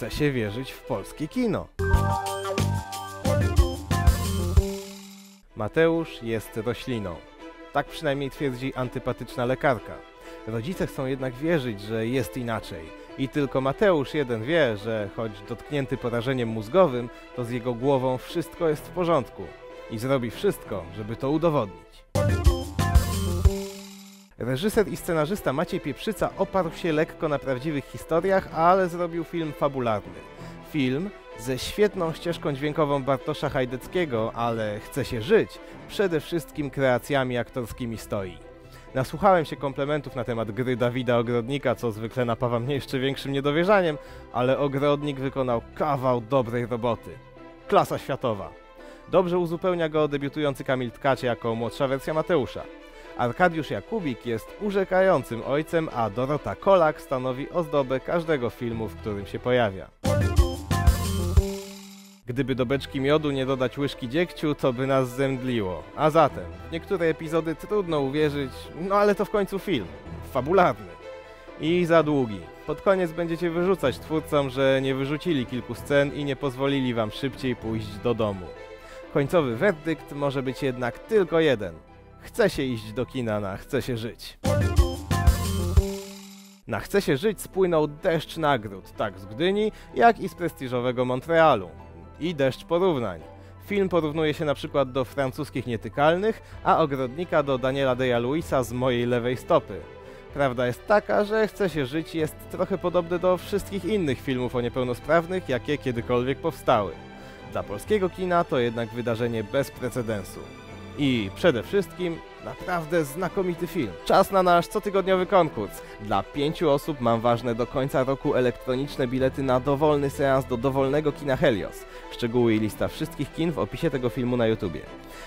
chce się wierzyć w polskie kino. Mateusz jest rośliną. Tak przynajmniej twierdzi antypatyczna lekarka. Rodzice chcą jednak wierzyć, że jest inaczej. I tylko Mateusz jeden wie, że choć dotknięty porażeniem mózgowym, to z jego głową wszystko jest w porządku. I zrobi wszystko, żeby to udowodnić. Reżyser i scenarzysta Maciej Pieprzyca oparł się lekko na prawdziwych historiach, ale zrobił film fabularny. Film ze świetną ścieżką dźwiękową Bartosza Hajdeckiego, ale chce się żyć, przede wszystkim kreacjami aktorskimi stoi. Nasłuchałem się komplementów na temat gry Dawida Ogrodnika, co zwykle napawa mnie jeszcze większym niedowierzaniem, ale Ogrodnik wykonał kawał dobrej roboty. Klasa światowa. Dobrze uzupełnia go debiutujący Kamil Tkacie jako młodsza wersja Mateusza. Arkadiusz Jakubik jest urzekającym ojcem, a Dorota Kolak stanowi ozdobę każdego filmu, w którym się pojawia. Gdyby do beczki miodu nie dodać łyżki dziegciu, to by nas zemdliło. A zatem, niektóre epizody trudno uwierzyć, no ale to w końcu film. Fabularny. I za długi. Pod koniec będziecie wyrzucać twórcom, że nie wyrzucili kilku scen i nie pozwolili wam szybciej pójść do domu. Końcowy werdykt może być jednak tylko jeden. Chce się iść do kina na Chce się żyć. Na Chce się żyć spłynął deszcz nagród, tak z Gdyni, jak i z prestiżowego Montrealu. I deszcz porównań. Film porównuje się na przykład do francuskich nietykalnych, a ogrodnika do Daniela Deja Luisa z mojej lewej stopy. Prawda jest taka, że Chce się żyć jest trochę podobny do wszystkich innych filmów o niepełnosprawnych, jakie kiedykolwiek powstały. Dla polskiego kina to jednak wydarzenie bez precedensu. I przede wszystkim naprawdę znakomity film. Czas na nasz cotygodniowy konkurs. Dla pięciu osób mam ważne do końca roku elektroniczne bilety na dowolny seans do dowolnego kina Helios. Szczegóły i lista wszystkich kin w opisie tego filmu na YouTubie.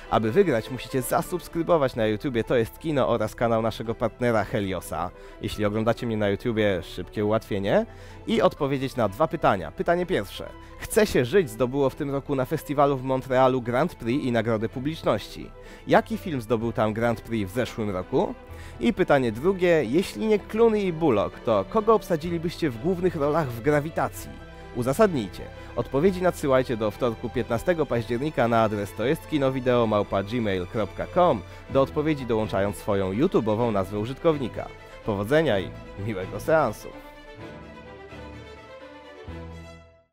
Aby wygrać musicie zasubskrybować na YouTubie To jest Kino oraz kanał naszego partnera Heliosa. Jeśli oglądacie mnie na YouTubie, szybkie ułatwienie. I odpowiedzieć na dwa pytania. Pytanie pierwsze. Chce się żyć zdobyło w tym roku na festiwalu w Montrealu Grand Prix i nagrodę publiczności. Jaki film zdobył tam Grand Prix w zeszłym roku? I pytanie drugie. Jeśli nie Clooney i Bullock, to kogo obsadzilibyście w głównych rolach w Grawitacji? Uzasadnijcie. Odpowiedzi nadsyłajcie do wtorku 15 października na adres to jest kinowideo.gmail.com do odpowiedzi dołączając swoją YouTube'ową nazwę użytkownika. Powodzenia i miłego seansu!